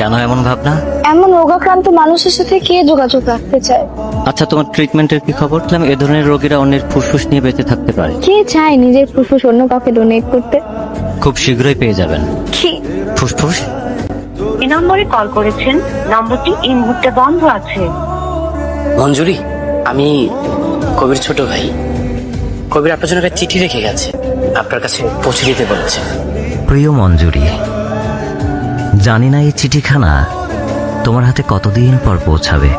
কেন এমন ভাবনা? এমন রোগাক্রান্ত মানুষের সাথে কে যোগাযোগ রাখতে চায়? আচ্ছা তোমার ট্রিটমেন্টের কি খবর? বললাম এ ধরনের রোগীরা অন্যের ফুসফুস নিয়ে বেঁচে থাকতে পারে। কে চায় নিজের ফুসফুস অন্য কাউকে ডোনেট করতে? খুব শীঘ্রই পেয়ে যাবেন। কি? ফুসফুস? এই নম্বরে কল করেছেন। নম্বরটি এই মুহূর্তে বন্ধ আছে। মঞ্জুরি আমি কবির ছোট ভাই। কবির আপনার জন্য একটা চিঠি রেখে গেছে। আপনার কাছে পৌঁছে দিতে বলেছে। প্রিয় মঞ্জুরি জানি না এই চিঠিখানা তোমার হাতে কতদিন পর পৌঁছাবে।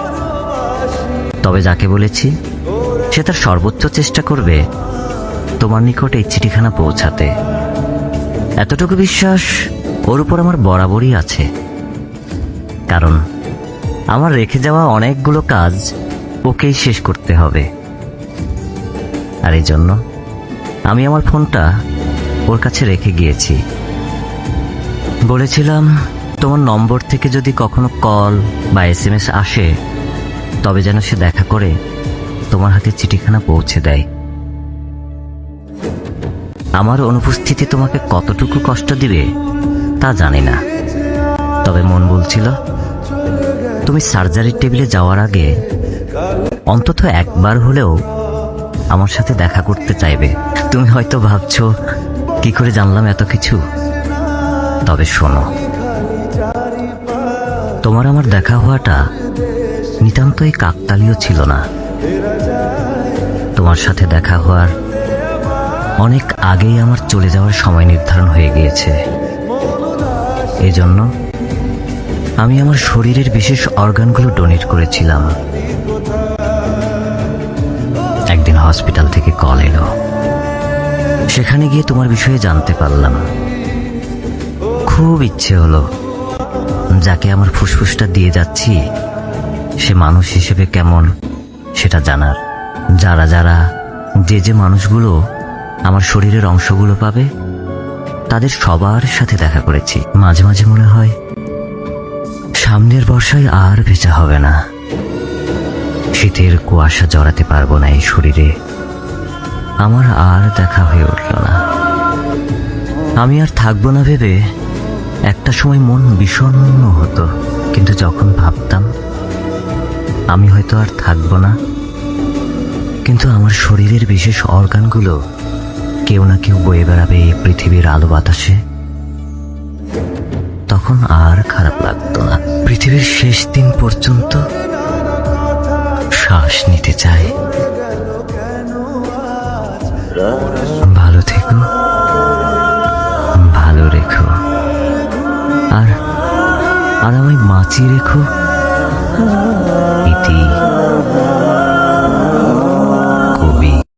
তবে যাকে বলেছি, সে তার সর্বোচ্চ চেষ্টা করবে তোমার নিকট এই চিঠিখানা পৌঁছাতে। এতটুকু বিশ্বাস ওর উপর আমার বরাবরই আছে। কারণ আমার রেখে যাওয়া অনেকগুলো কাজ ওকেই শেষ করতে হবে। আর এই জন্য আমি আমার ফোনটা ওর কাছে রেখে গিয়েছি। বলেছিলাম তোমার নম্বর থেকে যদি কখনো কল বা এস এম এস আসে, তবে যেন সে দেখা করে তোমার হাতে চিঠিখানা পৌঁছে দেয়। আমার অনুপস্থিতি তোমাকে কতটুকু কষ্ট দিবে, তা জানি না। তবে মন বলছিল, তুমি সার্জারির টেবিলে যাওয়ার আগে অন্তত একবার হলেও আমার সাথে দেখা করতে চাইবে। তুমি হয়তো ভাবছ, কি করে জানলাম এত কিছু? তবে শোনো তোমার আমার দেখা হওয়াটা নিতান্তই কাকতালীয় ছিল না। তোমার সাথে দেখা হওয়ার অনেক আগেই আমার চলে যাওয়ার সময় নির্ধারণ হয়ে গিয়েছে। এই জন্য আমি আমার শরীরের বিশেষ অর্গানগুলো ডোনেট করেছিলাম। একদিন হসপিটাল থেকে কল এলো। সেখানে গিয়ে তোমার বিষয়ে জানতে পারলাম। খুব ইচ্ছে হলো যাকে আমার ফুসফুসটা দিয়ে যাচ্ছি, সে মানুষ হিসেবে কেমন সেটা জানার। যারা যারা যে যে মানুষগুলো আমার শরীরের অংশগুলো পাবে, তাদের সবার সাথে দেখা করেছি। মাঝে মাঝে মনে হয়, সামনের বর্ষায় আর ভেজা হবে না। শীতের কুয়াশা জড়াতে পারব না এই শরীরে। আমার আর দেখা হয়ে উঠল না। আমি আর থাকব না ভেবে একটা সময় মন বিষণ্ণ হতো, কিন্তু যখন ভাবতাম, আমি হয়তো আর থাকব না, কিন্তু আমার শরীরের বিশেষ অর্গানগুলো কেউ না কেউ বয়ে বেড়াবে এই পৃথিবীর আলো বাতাসে, তখন আর খারাপ লাগতো না। পৃথিবীর শেষ দিন পর্যন্ত শ্বাস নিতে চাই ভালো থেকো। বাঁচিয়ে রেখো।